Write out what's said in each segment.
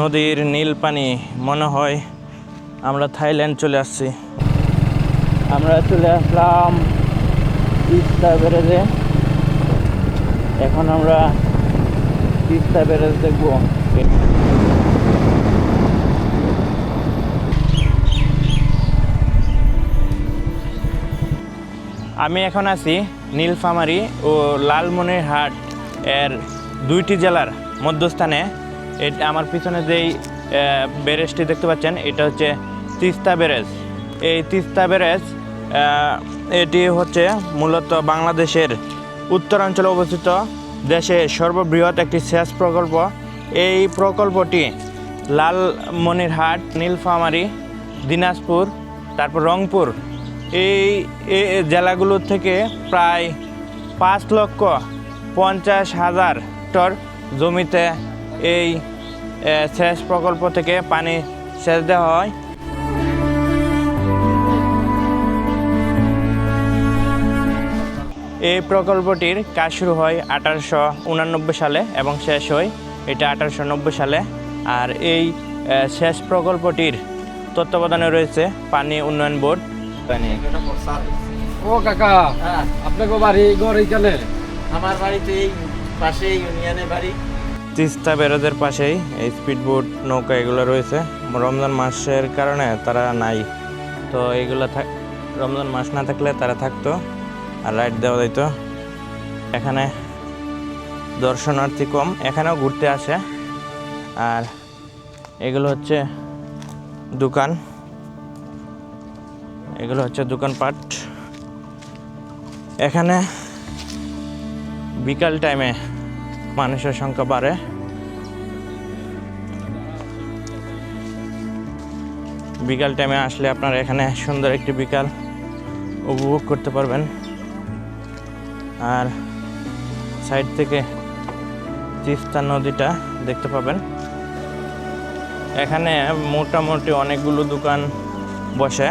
নদীর নীল পানি মনে হয় আমরা থাইল্যান্ড চলে আসছি। আমরা চলে আসলাম তিস্তা ব্যারেজে। এখন আমরা তিস্তা ব্যারেজ দেখব। আমি এখন আছি নীলফামারী ও লালমনিরহাট এর দুইটি জেলার মধ্যস্থানে। এটা আমার পিছনে যেই আহ, ব্যারেজটি দেখতে পাচ্ছেন এটা হচ্ছে তিস্তা ব্যারেজ এই তিস্তা ব্যারেজ এটি হচ্ছে মূলত বাংলাদেশের উত্তরাঞ্চলে অবস্থিত দেশে সর্ববৃহৎ একটি সেচ প্রকল্প। এই প্রকল্পটি লালমনিরহাট নীলফামারী দিনাজপুর তারপর রংপুর এই এই জেলাগুলো থেকে প্রায় পাঁচ লক্ষ পঞ্চাশ হাজার হেক্টর জমিতে এই সেচ প্রকল্প থেকে পানি সেচ দেওয়া হয়। এই প্রকল্পটির কাজ শুরু হয় আঠারোশো উনানব্বই সালে এবং শেষ হয় এটা আঠারোশো নব্বই সালে। আর এই সেচ প্রকল্পটির তত্ত্বাবধানে রয়েছে পানি উন্নয়ন বোর্ড। ও কাকা আপনাকে বাড়ি ঘর এইখানে? আমার বাড়িতে এই পাশে ইউনিয়নের বাড়ি। তিস্তা ব্যারেজের পাশেই এই স্পিড বোট নৌকা এগুলো রয়েছে। রমজান মাসের কারণে তারা নাই। তো এগুলো থাক রমজান মাস না থাকলে তারা থাকতো আর রাইড দেওয়া যেত এখানে দর্শনার্থী কম, এখানেও ঘুরতে আসে। আর এগুলো হচ্ছে দোকান। এগুলো হচ্ছে দোকানপাট। এখানে বিকাল টাইমে মানুষের সংখ্যা বাড়ে। বিকাল টাইমে আসলে আপনারা এখানে সুন্দর একটি বিকাল উপভোগ করতে পারবেন। আর সাইড থেকে তিস্তা নদীটা দেখতে পাবেন। এখানে মোটামুটি অনেকগুলো দোকান বসে।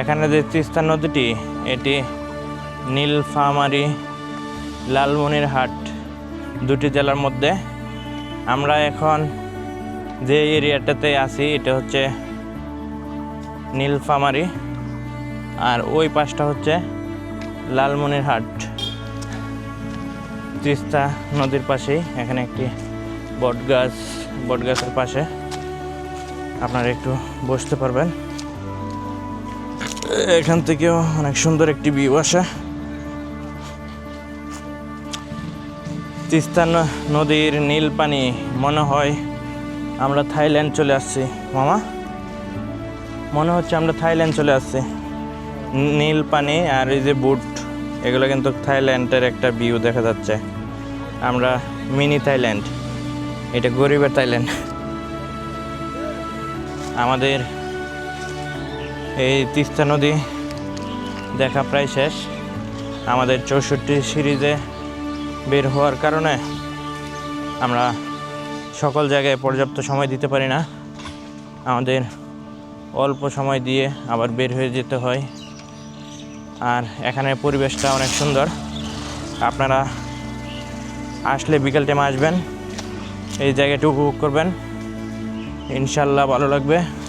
এখানে যে তিস্তা নদীটি, এটি নীলফামারী লালমনিরহাট দুটি জেলার মধ্যে। আমরা এখন যে এরিয়াটাতে আছি, এটা হচ্ছে নীলফামারী। আর ওই পাশটা হচ্ছে লালমনিরহাট তিস্তা নদীর পাশেই এখানে একটি বটগাছ, বটগাছের পাশে। আপনারা একটু বসতে পারবেন। এখান থেকেও অনেক সুন্দর একটি ভিউ আসে। তিস্তা নদীর নীল পানি, মনে হয় আমরা থাইল্যান্ড চলে আসছি। মামা? মনে হচ্ছে আমরা থাইল্যান্ড চলে আসছি। নীল পানি আর এই যে বুট, এগুলো কিন্তু থাইল্যান্ডের একটা ভিউ দেখা যাচ্ছে। আমরা মিনি থাইল্যান্ড, এটা গরিবের থাইল্যান্ড। আমাদের এই তিস্তা নদী দেখা প্রায় শেষ। আমাদের চৌষট্টি সিরিজে বের হওয়ার কারণে আমরা সকল জায়গায় পর্যাপ্ত সময় দিতে পারি না। আমাদের অল্প সময় দিয়ে আবার বের হয়ে যেতে হয়। আর এখানে পরিবেশটা অনেক সুন্দর। আপনারা আসলে বিকেল টাইমে আসবেন, এই জায়গাটি উপভোগ করবেন। ইনশাল্লাহ ভালো লাগবে।